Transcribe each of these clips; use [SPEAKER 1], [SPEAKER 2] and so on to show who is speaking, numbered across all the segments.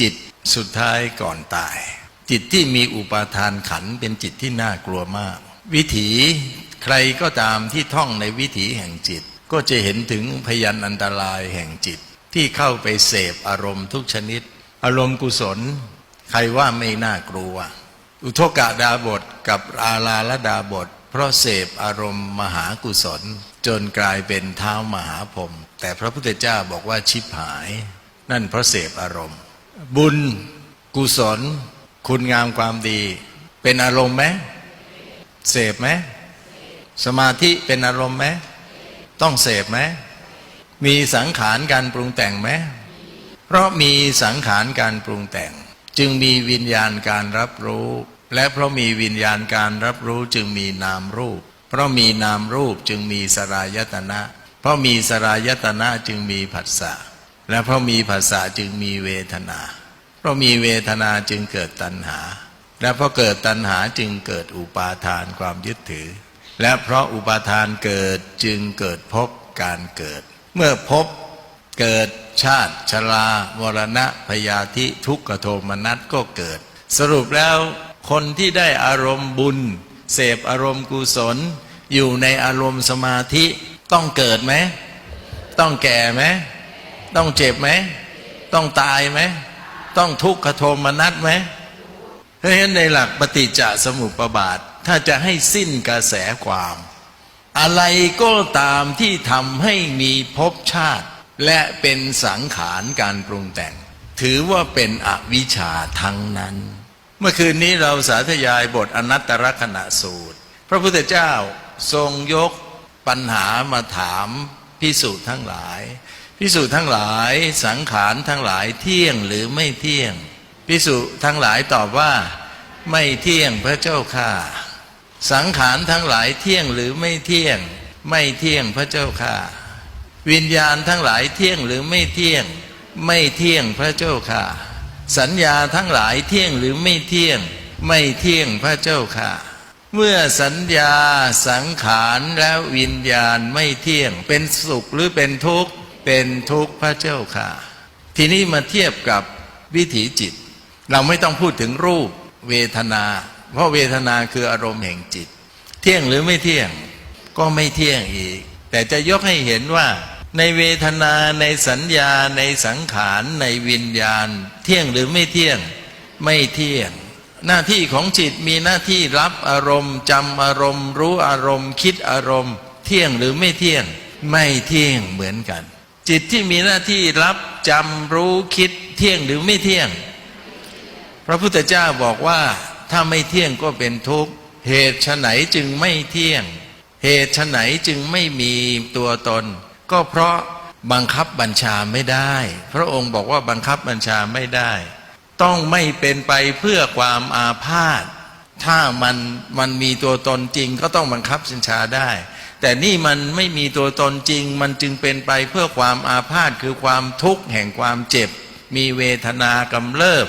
[SPEAKER 1] จิตสุดท้ายก่อนตาย จิตที่มีอุปาทานขันเป็นจิตที่น่ากลัวมาก วิถีใครก็ตามที่ท่องในวิถีแห่งจิต ก็จะเห็นถึงพยันอันตรายแห่งจิต ที่เข้าไปเสพอารมณ์ทุกชนิด อารมณ์กุศล ใครว่าไม่น่ากลัว อุทกะดาบทกับอาลาลดาบท เพราะเสพอารมณ์มหากุศล จนกลายเป็นเท้ามหาพรมแต่พระพุทธเจ้าบอกว่าชิบหาย นั่นเพราะเสพอารมณ์ บุญกุศล คุณงามความดี เป็นอารมณ์ไหมเสพไหมสมาธิเป็นอารมณ์ไหมต้องเสพไหมมีสังขารการปรุงแต่งไหมเพราะมีสังขารการปรุงแต่ง จึงมีวิญญาณการรับรู้ และเพราะมีวิญญาณการรับรู้จึงมีนามรูป เพราะมีนามรูปจึงมีสรายตนะ เพราะมีสรายตนะจึงมีผัสสะ และเพราะมีภาษาจึงมีเวทนา เพราะมีเวทนาจึงเกิดตัณหา และเพราะเกิดตัณหาจึงเกิดอุปาทานความยึดถือ และเพราะอุปาทานเกิดจึงเกิดภพการเกิด เมื่อภพเกิดชาติชรามรณะพยาธิทุกขโทมนัสก็เกิด สรุปแล้วคนที่ได้อารมณ์บุญ เสพอารมณ์กุศล อยู่ในอารมณ์สมาธิต้องเกิดไหม ต้องแก่ไหม ต้องเจ็บไหม ต้องตายไหม ต้องทุกขโทมนัสไหม เพราะฉะนั้นในหลักปฏิจจสมุปบาท ถ้าจะให้สิ้นกระแสความ อะไรก็ตามที่ทำให้มีภพชาติ และเป็นสังขารการปรุงแต่ง ถือว่าเป็นอวิชชาทั้งนั้น เมื่อคืนนี้เราสาธยายบทอนัตตลกณะสูตร พระพุทธเจ้าทรงยกปัญหามาถามพิสูจน์ทั้งหลาย พิสูจน์ทั้งหลายสังขารทั้งหลายเที่ยงหรือไม่เที่ยง พิสูจน์ทั้งหลายตอบว่า ไม่เที่ยงพระเจ้าค่ะ สังขารทั้งหลายเที่ยงหรือไม่เที่ยง ไม่เที่ยงพระเจ้าค่ะ วิญญาณทั้งหลายเที่ยงหรือไม่เที่ยง ไม่เที่ยงพระเจ้าค่ะ สัญญาทั้งหลายเที่ยงหรือไม่เที่ยง ไม่เที่ยงพระเจ้าค่ะ เมื่อสัญญาสังขารและวิญญาณไม่เที่ยง เป็นสุขหรือเป็นทุกข์ เป็นทุกข์พระเจ้าค่ะ ทีนี้มาเทียบกับวิถีจิต เราไม่ต้องพูดถึงรูปเวทนา เพราะเวทนาคืออารมณ์แห่งจิต เที่ยงหรือไม่เที่ยงก็ไม่เที่ยงอีก แต่จะยกให้เห็นว่า ในเวทนาในสัญญาในสังขารในวิญญาณ เที่ยงหรือไม่เที่ยงไม่เที่ยง หน้าที่ของจิตมีหน้าที่รับอารมณ์จำอารมณ์ รู้อารมณ์ คิดอารมณ์ เที่ยงหรือไม่เที่ยง ไม่เที่ยงเหมือนกัน จิตที่มีหน้าที่รับจำรู้คิดเที่ยงหรือไม่เที่ยง พระพุทธเจ้าบอกว่าถ้าไม่เที่ยงก็เป็นทุกข์ เหตุไฉนจึงไม่เที่ยง เหตุไฉนจึงไม่มีตัวตน ก็เพราะบังคับบัญชาไม่ได้ พระองค์บอกว่าบังคับบัญชาไม่ได้ ต้องไม่เป็นไปเพื่อความอาพาธถ้ามันมันมีตัวตนจริงก็ต้องบังคับบัญชาได้ แต่นี่มันไม่มีตัวตนจริง มันจึงเป็นไปเพื่อความอาพาธคือความทุกข์แห่งความเจ็บ มีเวทนากำเริบ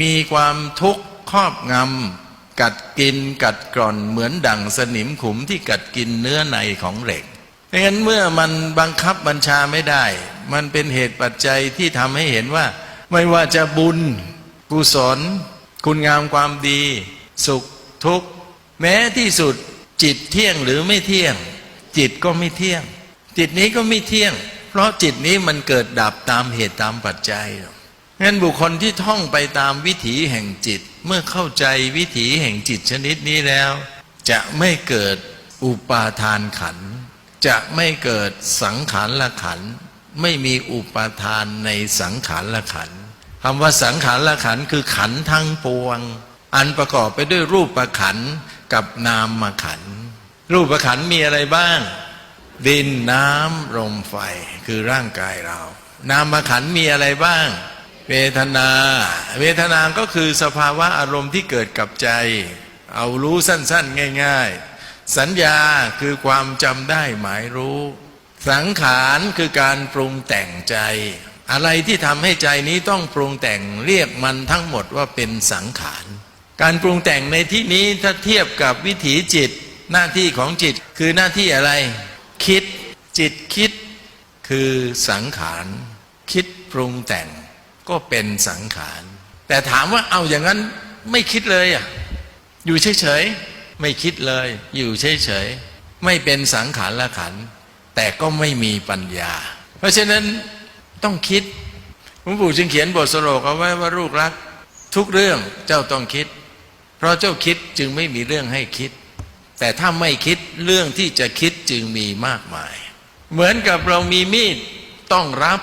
[SPEAKER 1] มีความทุกข์ครอบงำกัดกินกัดกร่อนเหมือนดั่งสนิมขุมที่กัดกินเนื้อในของเหล็กเพราะฉะนั้นเมื่อมันบังคับบัญชาไม่ได้ มันเป็นเหตุปัจจัยที่ทำให้เห็นว่า ไม่ว่าจะบุญ กุศล คุณงามความดี สุขทุกข์ แม้ที่สุดจิตเที่ยงหรือไม่เที่ยง จิตก็ไม่เที่ยง จิตนี้ก็ไม่เที่ยง เพราะจิตนี้มันเกิดดับตามเหตุตามปัจจัยงั้นบุคคลที่ท่องไปตามวิถีแห่งจิต เมื่อเข้าใจวิถีแห่งจิตชนิดนี้แล้ว จะไม่เกิดอุปาทานขัน จะไม่เกิดสังขารละขัน ไม่มีอุปาทานในสังขารละขันคำว่าสังขารละขันคือขันทั้งปวง อันประกอบไปด้วยรูปประขันกับนามขันธ์ รูปขันธ์มีอะไรบ้าง ดินน้ำลมไฟคือร่างกายเรา นามขันธ์มีอะไรบ้าง เวทนา เวทนาก็คือสภาวะอารมณ์ที่เกิดกับใจ เอารู้สั้น ๆ ง่าย ๆ สัญญาคือความจำได้หมายรู้ สังขารคือการปรุงแต่งใจ อะไรที่ทำให้ใจนี้ต้องปรุงแต่งเรียกมันทั้งหมดว่าเป็นสังขาร การปรุงแต่งในที่นี้ถ้าเทียบกับวิถีจิต หน้าที่ของจิตคือหน้าที่อะไร คิดจิตคิดคือสังขาร คิดปรุงแต่งก็เป็นสังขาร แต่ถามว่าเอาอย่างนั้นไม่คิดเลยอะอยู่เฉยๆไม่คิดเลย อยู่เฉยๆไม่เป็นสังขารละขัน แต่ก็ไม่มีปัญญา เพราะฉะนั้นต้องคิดหลวงปู่จึงเขียนบทสโลกเอาไว้ว่าลูกรัก ทุกเรื่องเจ้าต้องคิด เพราะเจ้าคิดจึงไม่มีเรื่องให้คิด แต่ถ้าไม่คิดเรื่องที่จะคิดจึงมีมากมาย เหมือนกับเรามีมีดต้องรับ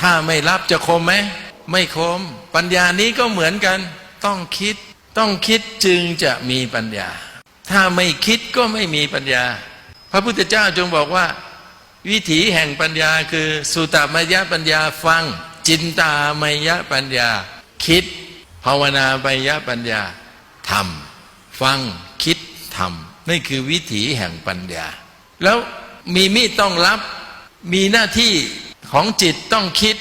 [SPEAKER 1] ถ้าไม่รับจะคมไหมไม่คม ปัญญานี้ก็เหมือนกัน ต้องคิด ต้องคิดจึงจะมีปัญญา ถ้าไม่คิดก็ไม่มีปัญญา พระพุทธเจ้าจงบอกว่า วิถีแห่งปัญญาคือ สุตมยปัญญาฟัง จินตามยปัญญา คิด ภาวนามยปัญญาทำฟังคิดทำ นี่คือวิถีแห่งปัญญา แล้วมีมีดต้องรับ มีหน้าที่ของจิตต้องคิด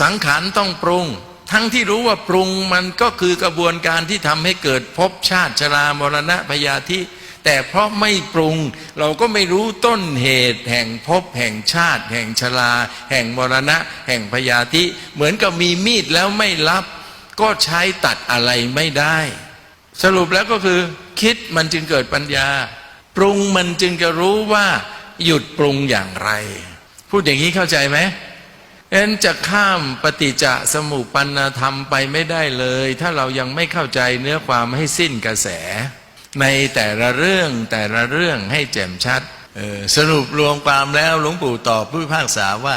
[SPEAKER 1] สังขารต้องปรุง ทั้งที่รู้ว่าปรุงมันก็คือกระบวนการที่ทำให้เกิดภพชาติชรามรณะพยาธิแต่เพราะไม่ปรุงเราก็ไม่รู้ต้นเหตุแห่งภพแห่งชาติ แห่งชรา แห่งมรณะ แห่งพยาธิ เหมือนกับมีมีดแล้วไม่รับ ก็ใช้ตัดอะไรไม่ได้ สรุปแล้วก็คือ คิดมันจึงเกิดปัญญา ปรุงมันจึงจะรู้ว่า หยุดปรุงอย่างไร พูดอย่างนี้เข้าใจไหมเอ็นจะข้ามปฏิจจสมุปปนธรรมไปไม่ได้เลย ถ้าเรายังไม่เข้าใจเนื้อความให้สิ้นกระแส ในแต่ละเรื่องแต่ละเรื่องให้แจ่มชัดออสรุปรวมความแล้วหลวงปู่ตอบผู้พิพากษาว่า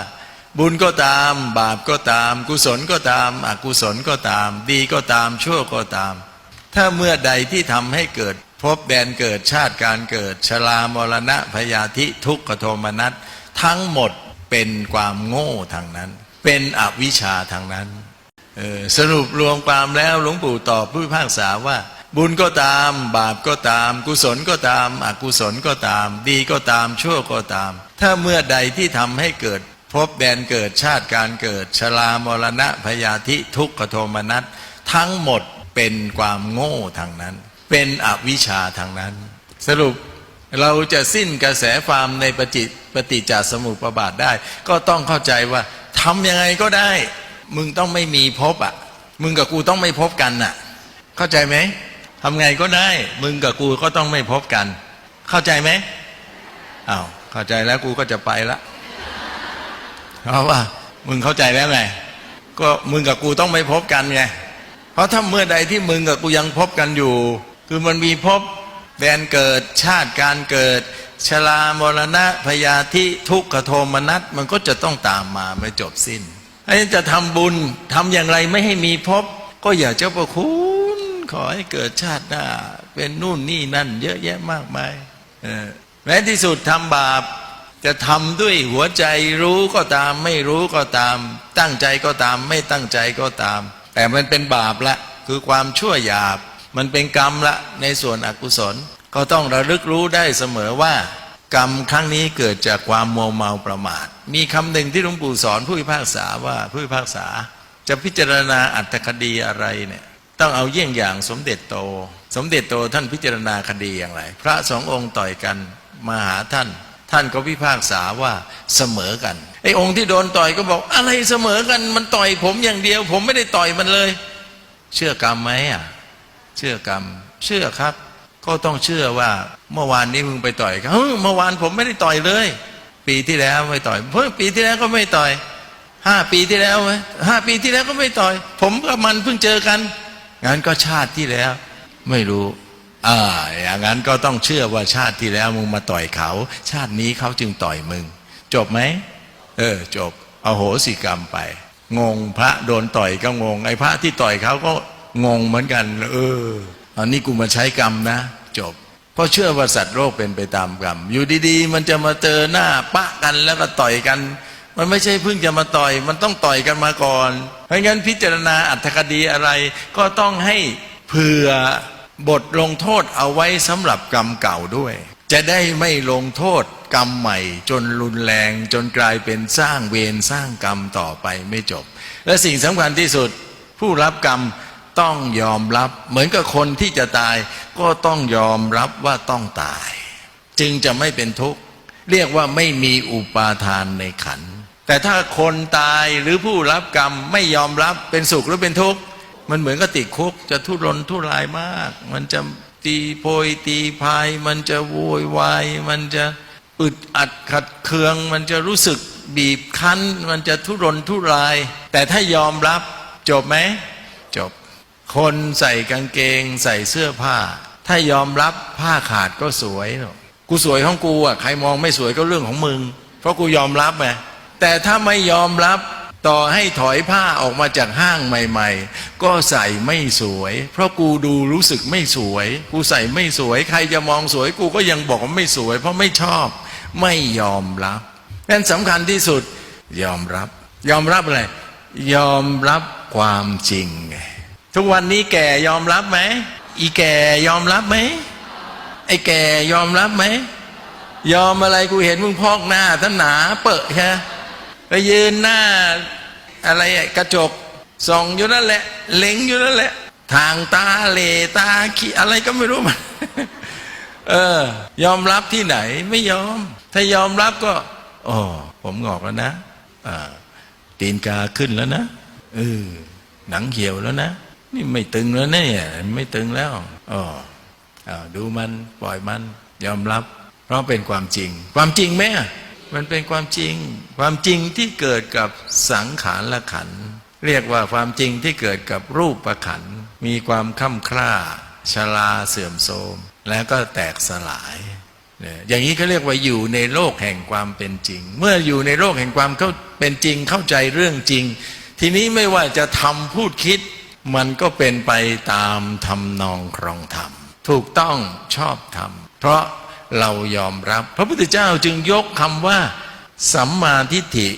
[SPEAKER 1] บุญก็ตาม บาปก็ตาม กุศลก็ตาม อกุศลก็ตาม ดีก็ตามชั่วก็ตาม ถ้าเมื่อใดที่ทำให้เกิดพบแดนเกิดชาติการเกิดชรามรณะพยาธิทุกขโทมนัสทั้งหมดเป็นความโง่ทางนั้น เป็นอวิชชาทางนั้นออสรุปรวมความแล้วหลวงปู่ตอบผู้พิพากษาว่า บุญก็ตาม บาปก็ตาม กุศลก็ตาม อกุศลก็ตาม ดีก็ตามชั่วก็ตาม ถ้าเมื่อใดที่ทำให้เกิดพบแดนเกิดชาติการเกิดชรามรณะพยาธิทุกขโทมนัสทั้งหมด เป็นความโง่ทางนั้น เป็นอวิชชาทางนั้น สรุปเราจะสิ้นกระแสความในปฏิปฏิจจสมุปบาทได้ ก็ต้องเข้าใจว่าทำยังไงก็ได้ มึงต้องไม่มีพบอะ มึงกับกูต้องไม่พบกันน่ะ เข้าใจไหมทำไงก็ได้ มึงกับกูก็ต้องไม่พบกัน เข้าใจไหมอ้าวเข้าใจแล้วกูก็จะไปละเพราะว่า มึงเข้าใจแล้วไงก็มึงกับกูต้องไม่พบกันไง ราะถ้าเมื่อใดที่มึงกับกูยังพบกันอยู่ คือมันมีพบแดนเกิดชาติการเกิด ชรามรณะพยาธิทุกขโทมนัสมันก็จะต้องตามมาไม่จบสิ้นไอ้จะทำบุญทำอย่างไรไม่ให้มีพบ ก็อย่าเจ้าประคุณขอให้เกิดชาติหน้า เป็นนู่นนี่นั่น เยอะแยะมากมายเออแม้ที่สุดทำบาปจะทำด้วยหัวใจรู้ก็ตาม ไม่รู้ก็ตาม ตั้งใจก็ตาม ไม่ตั้งใจก็ตาม แต่มันเป็นบาปละคือความชั่วหยาบ มันเป็นกรรมละในส่วนอกุศล ก็ต้องระลึกรู้ได้เสมอว่า กรรมครั้งนี้เกิดจากความมัวเมาประมาท มีคำหนึ่งที่หลวงปู่สอนผู้พิพากษาว่าผู้พิพากษา จะพิจารณาอัตถคดีอะไรเนี่ยต้องเอาเยี่ยงอย่างสมเด็จโต สมเด็จโตท่านพิจารณาคดีอย่างไร พระสององค์ต่อยกันมาหาท่าน ท่านก็พิพากษาว่าเสมอกันไอ้องค์ที่โดนต่อยก็บอกอะไรเสมอกันมันต่อยผมอย่างเดียว ผมไม่ได้ต่อยมันเลย เชื่อกรรมไหมอะเชื่อกรรม เชื่อครับ ก็ต้องเชื่อว่าเมื่อวานนี้มึงไปต่อยเขาเมื่อวานผมไม่ได้ต่อยเลย ปีที่แล้วไม่ต่อยเพิ่งปีที่แล้วก็ไม่ต่อยห้าปีที่แล้วไหมห้าปีที่แล้วก็ไม่ต่อย ผมกับมันเพิ่งเจอกันงั้นก็ชาติที่แล้ว ไม่รู้ อ่าอย่างนั้นก็ต้องเชื่อว่าชาติที่แล้วมึงมาต่อยเขา ชาตินี้เขาจึงต่อยมึง จบไหมเออจบเอาโหสิกรรมไป งงพระโดนต่อยก็งงไอ้พระที่ต่อยเขาก็งงเหมือนกัน เอออันนี้กูมาใช้กรรมนะ จบเพราะเชื่อว่าสัตว์โลกเป็นไปตามกรรม อยู่ดีๆ มันจะมาเจอหน้าปะกันแล้วก็ต่อยกัน มันไม่ใช่เพิ่งจะมาต่อย มันต้องต่อยกันมาก่อน เพราะงั้นพิจารณาอัตถคดีอะไรก็ต้องให้เผื่อ บทลงโทษเอาไว้สำหรับกรรมเก่าด้วย จะได้ไม่ลงโทษกรรมใหม่ จนรุนแรงจนกลายเป็นสร้างเวรสร้างกรรมต่อไปไม่จบ และสิ่งสำคัญที่สุดผู้รับกรรมต้องยอมรับ เหมือนกับคนที่จะตายก็ต้องยอมรับว่าต้องตาย จึงจะไม่เป็นทุกข์เรียกว่าไม่มีอุปาทานในขัน แต่ถ้าคนตายหรือผู้รับกรรมไม่ยอมรับเป็นสุขหรือเป็นทุกข์ มันเหมือนกับติดคุก จะทุรนทุรายมาก มันจะตีโพยตีพาย มันจะโวยวายมันจะอึดอัดขัดเคือง มันจะรู้สึกบีบคั้น มันจะทุรนทุราย แต่ถ้ายอมรับจบไหมจบ คนใส่กางเกง ใส่เสื้อผ้า ถ้ายอมรับผ้าขาดก็สวยหรอกกูสวยของกูอะใครมองไม่สวยก็เรื่องของมึง เพราะกูยอมรับไงแต่ถ้าไม่ยอมรับ ต่อให้ถอยผ้าออกมาจากห้างใหม่ ๆ ก็ใส่ไม่สวย เพราะกูดูรู้สึกไม่สวย กูใส่ไม่สวย ใครจะมองสวย กูก็ยังบอกว่าไม่สวย เพราะไม่ชอบ ไม่ยอมรับนั่นสำคัญที่สุด ยอมรับ ยอมรับอะไร ยอมรับความจริงไงทุกวันนี้แก่ยอมรับไหม อีแก่ยอมรับไหม ไอ้แก่ยอมรับไหม ยอมอะไรกูเห็นมึงพอกหน้าท่านหนาเปอะแค่ ไปยืนหน้า อะไรกระจกส่องอยู่นั่นแหละ เล็งอยู่นั่นแหละ ทางตาเลตาขี้อะไรก็ไม่รู้มันเออ ยอมรับที่ไหนไม่ยอม ถ้ายอมรับก็อ๋อผมงอกแล้วนะอ่าตีนกาขึ้นแล้วนะเออหนังเหี่ยวแล้วนะ นี่ไม่ตึงแล้วนะเนี่ยไม่ตึงแล้วอ๋ออ้าดูมันปล่อยมัน ยอมรับ เพราะเป็นความจริง ความจริงไหมอะ มันเป็นความจริง ความจริงที่เกิดกับสังขารละขัน เรียกว่าความจริงที่เกิดกับรูปประขัน มีความค่ำคร่าชราเสื่อมโทรมแล้วก็แตกสลายเนี่ยอย่างนี้เขาเรียกว่าอยู่ในโลกแห่งความเป็นจริง เมื่ออยู่ในโลกแห่งความเขาเป็นจริงเข้าใจเรื่องจริง ทีนี้ไม่ว่าจะทำพูดคิด มันก็เป็นไปตามทำนองครองธรรม ถูกต้องชอบธรรม เพราะ เรายอมรับ พระพุทธเจ้าจึงยกคำว่า สัมมาทิฏฐิ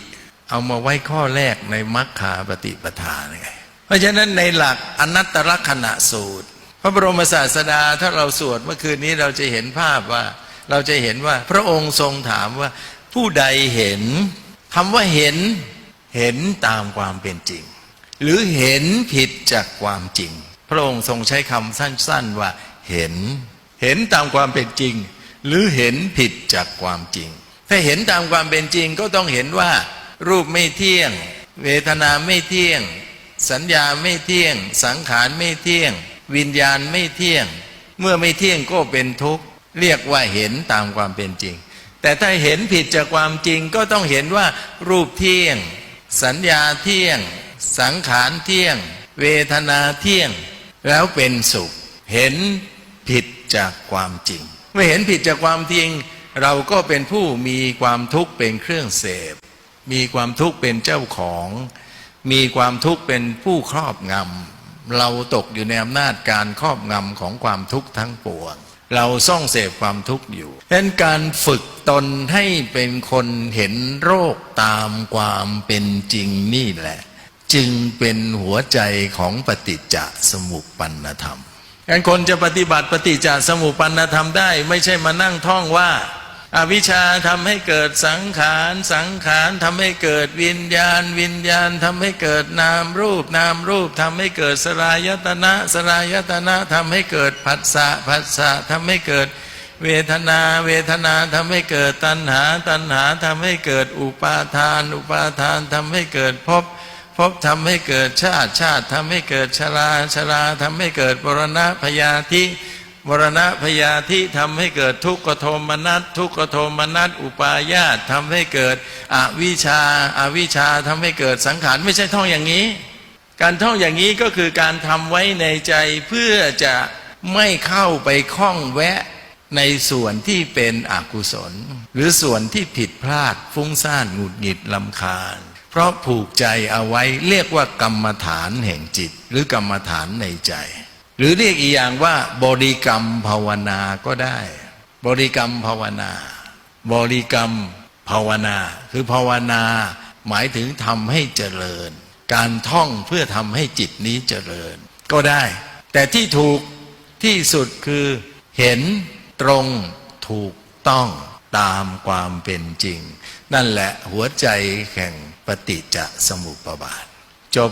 [SPEAKER 1] เอามาไว้ข้อแรกในมัคคาปฏิปทาไงเพราะฉะนั้นในหลักอนัตตลกษณะสูตร พระบรมศาสดาถ้าเราสวดเมื่อคืนนี้เราจะเห็นภาพว่า เราจะเห็นว่าพระองค์ทรงถามว่า ผู้ใดเห็นคำว่าเห็นเห็นตามความเป็นจริง หรือเห็นผิดจากความจริง พระองค์ทรงใช้คำสั้น ๆว่าเห็น เห็นตามความเป็นจริง หรือเห็นผิดจากความจริง ถ้าเห็นตามความเป็นจริงก็ต้องเห็นว่า รูปไม่เที่ยง เวทนาไม่เที่ยง สัญญาไม่เที่ยง สังขารไม่เที่ยง วิญญาณไม่เที่ยง เมื่อไม่เที่ยงก็เป็นทุกข์เรียกว่าเห็นตามความเป็นจริง แต่ถ้าเห็นผิดจากความจริงก็ต้องเห็นว่า รูปเที่ยง สัญญาเที่ยง สังขารเที่ยง เวทนาเที่ยง แล้วเป็นสุข เห็นผิดจากความจริง เมื่อเห็นผิดจากความจริง เราก็เป็นผู้มีความทุกข์เป็นเครื่องเสพ มีความทุกข์เป็นเจ้าของ มีความทุกข์เป็นผู้ครอบงำเราตกอยู่ในอำนาจการครอบงำของความทุกข์ทั้งปวงเราซ่องเสพความทุกข์อยู่ดังนั้นการฝึกตนให้เป็นคนเห็นโรคตามความเป็นจริงนี่แหละ จึงเป็นหัวใจของปฏิจจสมุปปนธรรม งั้นคนจะปฏิบัติปฏิจจสมุปปนธรรมได้ ไม่ใช่มานั่งท่องว่าอวิชชาทำให้เกิดสังขารสังขารทำให้เกิดวิญญาณ วิญญาณทำให้เกิดนามรูป นามรูปทำให้เกิดสลายตนะสลายตนะทำให้เกิดผัสสะผัสสะทำให้เกิดเวทนา เวทนาทำให้เกิดตัณหา ตัณหาทำให้เกิดอุปาทาน อุปาทานทำให้เกิดภพ ภพทำให้เกิดชาติชาติทำให้เกิดชราชราทำให้เกิดบรณะพยาธิมรณะพยาธิทำให้เกิดทุกขโทมนัสทุกขโทมนัสอุปาญาตทำให้เกิดอวิชาอาวิชาทำให้เกิดสังขารไม่ใช่ท่องอย่างนี้ การท่องอย่างนี้ก็คือการทำไว้ในใจเพื่อจะไม่เข้าไปคล้องแวะในส่วนที่เป็นอกุศล หรือส่วนที่ผิดพลาดฟุ้งซ่านหงุดหงิดลำคาญ เพราะผูกใจเอาไว้เรียกว่ากรรมฐานแห่งจิต หรือกรรมฐานในใจ หรือเรียกอีกอย่างว่า บริกรรมภาวนาก็ได้ บริกรรมภาวนา บริกรรมภาวนา คือภาวนา หมายถึงทำให้เจริญ การท่องเพื่อทำให้จิตนี้เจริญ ก็ได้ แต่ที่ถูกที่สุดคือเห็นตรงถูกต้องตามความเป็นจริง นั่นแหละหัวใจแห่ง ปฏิจจสมุปบาท จบ